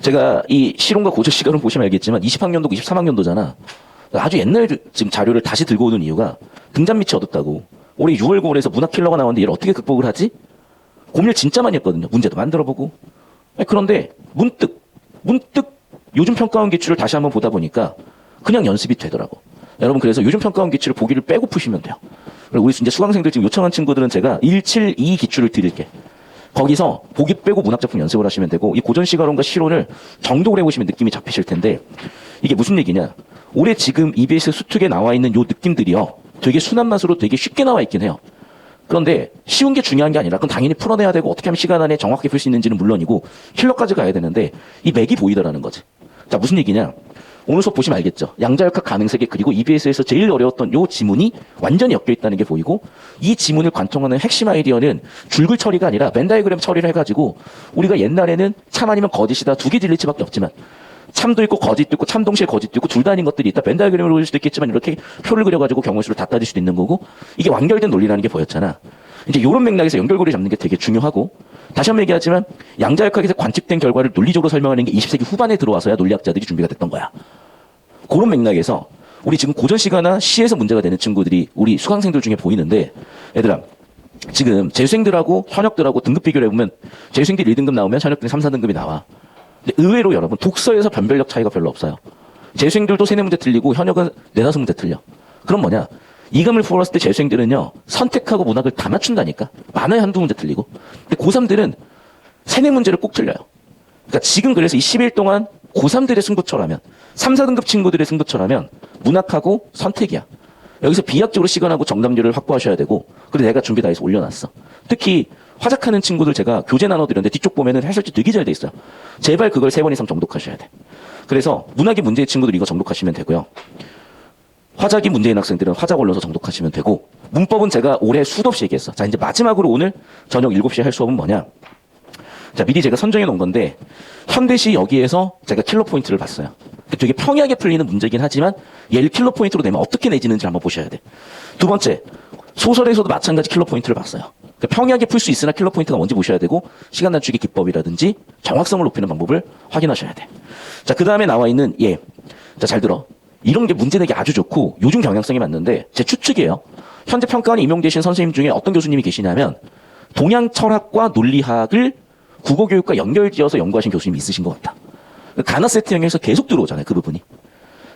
제가 이 실온과 고조 시간을 보시면 알겠지만 20학년도고 23학년도잖아. 아주 옛날 지금 자료를 다시 들고 오는 이유가 등잔 밑이 어둡다고. 올해 6월 9월에서 문학 킬러가 나왔는데 얘를 어떻게 극복을 하지? 고민을 진짜 많이 했거든요. 문제도 만들어보고. 그런데 문득 문득 요즘 평가원 기출을 다시 한번 보다 보니까 그냥 연습이 되더라고. 여러분 그래서 요즘 평가원 기출을 보기를 빼고 푸시면 돼요. 우리 이제 수강생들 지금 요청한 친구들은 제가 172 기출을 드릴게. 거기서 보기 빼고 문학작품 연습을 하시면 되고 이 고전 시가론과 실론을 정독을 해보시면 느낌이 잡히실 텐데 이게 무슨 얘기냐? 올해 지금 EBS 수특에 나와 있는 요 느낌들이요. 되게 순한 맛으로 되게 쉽게 나와 있긴 해요. 그런데 쉬운 게 중요한 게 아니라 그건 당연히 풀어내야 되고 어떻게 하면 시간 안에 정확하게 풀수 있는지는 물론이고 킬러까지 가야 되는데 이 맥이 보이더라는 거지. 자 무슨 얘기냐? 오늘 수업 보시면 알겠죠. 양자역학 가능세계 그리고 EBS에서 제일 어려웠던 요 지문이 완전히 엮여 있다는 게 보이고 이 지문을 관통하는 핵심 아이디어는 줄글 처리가 아니라 벤다이그램 처리를 해가지고 우리가 옛날에는 참 아니면 거짓이다 두개 수밖에 없지만 참도 있고 거짓도 있고 참 동시에 거짓도 있고 둘 다 아닌 것들이 있다. 벤다이그램으로 보일 수도 있겠지만 이렇게 표를 그려가지고 경우수를 다 따질 수도 있는 거고 이게 완결된 논리라는 게 보였잖아. 이제 이런 맥락에서 연결고리 잡는 게 되게 중요하고 다시 한번 얘기하지만 양자역학에서 관측된 결과를 논리적으로 설명하는 게 20세기 후반에 들어와서야 논리학자들이 준비가 됐던 거야. 그런 맥락에서 우리 지금 고전 시가나 시에서 문제가 되는 친구들이 우리 수강생들 중에 보이는데 얘들아 지금 재수생들하고 현역들하고 등급 비교를 해보면 재수생들이 1등급 나오면 현역들이 3, 4등급이 나와. 근데 의외로 여러분 독서에서 변별력 차이가 별로 없어요. 재수생들도 세네 문제 틀리고 현역은 네다섯 문제 틀려. 그럼 뭐냐? 이감을 풀었을 때 재수생들은요 선택하고 문학을 다 맞춘다니까. 많아야 한두 문제 틀리고. 근데 고3들은 세네 문제를 꼭 틀려요. 그러니까 지금 그래서 이 10일 동안 고3들의 승부처라면 3, 4등급 친구들의 승부처라면 문학하고 선택이야. 여기서 비약적으로 시간하고 정답률을 확보하셔야 되고 그리고 내가 준비 다 해서 올려놨어. 특히 화작하는 친구들 제가 교재 나눠드렸는데 뒤쪽 보면은 해설지 되게 잘 돼 있어요. 제발 그걸 세 번 이상 정독하셔야 돼. 그래서 문학이 문제의 친구들 이거 정독하시면 되고요. 화작이 문제인 학생들은 화작 올려서 정독하시면 되고 문법은 제가 올해 수도 없이 얘기했어. 자 이제 마지막으로 오늘 저녁 7시에 할 수업은 뭐냐? 자, 미리 제가 선정해 놓은 건데, 현대시 여기에서 제가 킬러 포인트를 봤어요. 되게 평이하게 풀리는 문제긴 하지만, 얘를 킬러 포인트로 내면 어떻게 내지는지 한번 보셔야 돼. 두 번째, 소설에서도 마찬가지 킬러 포인트를 봤어요. 그러니까 평이하게 풀 수 있으나 킬러 포인트가 뭔지 보셔야 되고, 시간 단축의 기법이라든지, 정확성을 높이는 방법을 확인하셔야 돼. 자, 그 다음에 나와 있는 얘. 자, 잘 들어. 이런 게 문제 내기 아주 좋고, 요즘 경향성이 맞는데, 제 추측이에요. 현재 평가원에 임용되신 선생님 중에 어떤 교수님이 계시냐면, 동양 철학과 논리학을 국어 교육과 연결지어서 연구하신 교수님이 있으신 것 같다. 가나 세트 형에서 계속 들어오잖아요, 그 부분이.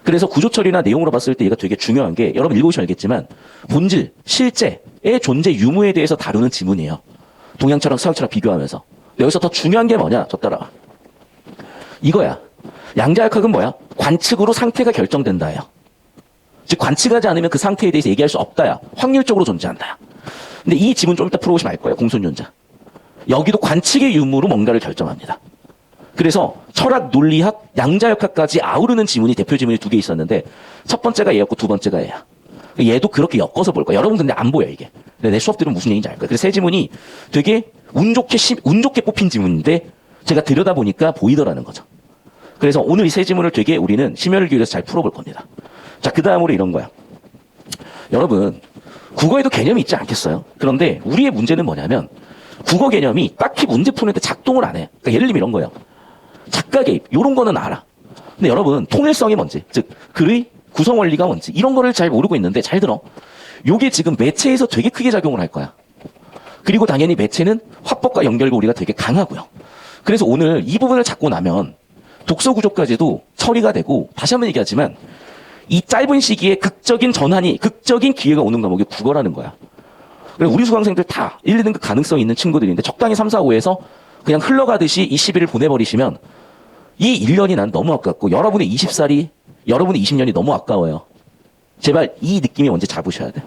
그래서 구조 처리나 내용으로 봤을 때 얘가 되게 중요한 게 여러분 읽어보시면 알겠지만 본질, 실제의 존재 유무에 대해서 다루는 지문이에요. 동양처럼 서양처럼 비교하면서. 근데 여기서 더 중요한 게 뭐냐? 저 따라와. 이거야. 양자역학은 뭐야? 관측으로 상태가 결정된다예요. 즉 관측하지 않으면 그 상태에 대해서 얘기할 수 없다야. 확률적으로 존재한다야. 근데 이 지문 좀 이따 풀어보시면 알 거예요. 공손연자. 여기도 관측의 유무로 뭔가를 결정합니다. 그래서 철학, 논리학, 양자역학까지 아우르는 지문이 대표 지문이 두 개 있었는데 첫 번째가 얘였고 두 번째가 얘야. 얘도 그렇게 엮어서 볼 거야. 여러분 근데 안 보여 이게. 내 수업 들으면 무슨 얘기인지 알 거야. 그래서 세 지문이 되게 운 좋게 심- 운 좋게 뽑힌 지문인데 제가 들여다 보니까 보이더라는 거죠. 그래서 오늘 이 세 지문을 되게 우리는 심혈을 기울여서 잘 풀어볼 겁니다. 자, 그 다음으로 이런 거야. 여러분, 국어에도 개념이 있지 않겠어요? 그런데 우리의 문제는 뭐냐면 국어 개념이 딱히 문제 푸는데 작동을 안 해. 그러니까 예를 들면 이런 거예요. 작가 개입, 이런 거는 알아. 근데 여러분, 통일성이 뭔지, 즉, 글의 구성 원리가 뭔지, 이런 거를 잘 모르고 있는데 잘 들어. 요게 지금 매체에서 되게 크게 작용을 할 거야. 그리고 당연히 매체는 화법과 연결고리가 되게 강하고요. 그래서 오늘 이 부분을 잡고 나면 독서 구조까지도 처리가 되고, 다시 한번 얘기하지만, 이 짧은 시기에 극적인 전환이, 극적인 기회가 오는 과목이 국어라는 거야. 그래서 우리 수강생들 다 1, 2등급 가능성 있는 친구들인데 적당히 3, 4, 5에서 그냥 흘러가듯이 이 10일을 보내버리시면 이 1년이 난 너무 아깝고 여러분의 20살이, 여러분의 20년이 너무 아까워요. 제발 이 느낌이 뭔지 잡으셔야 돼요.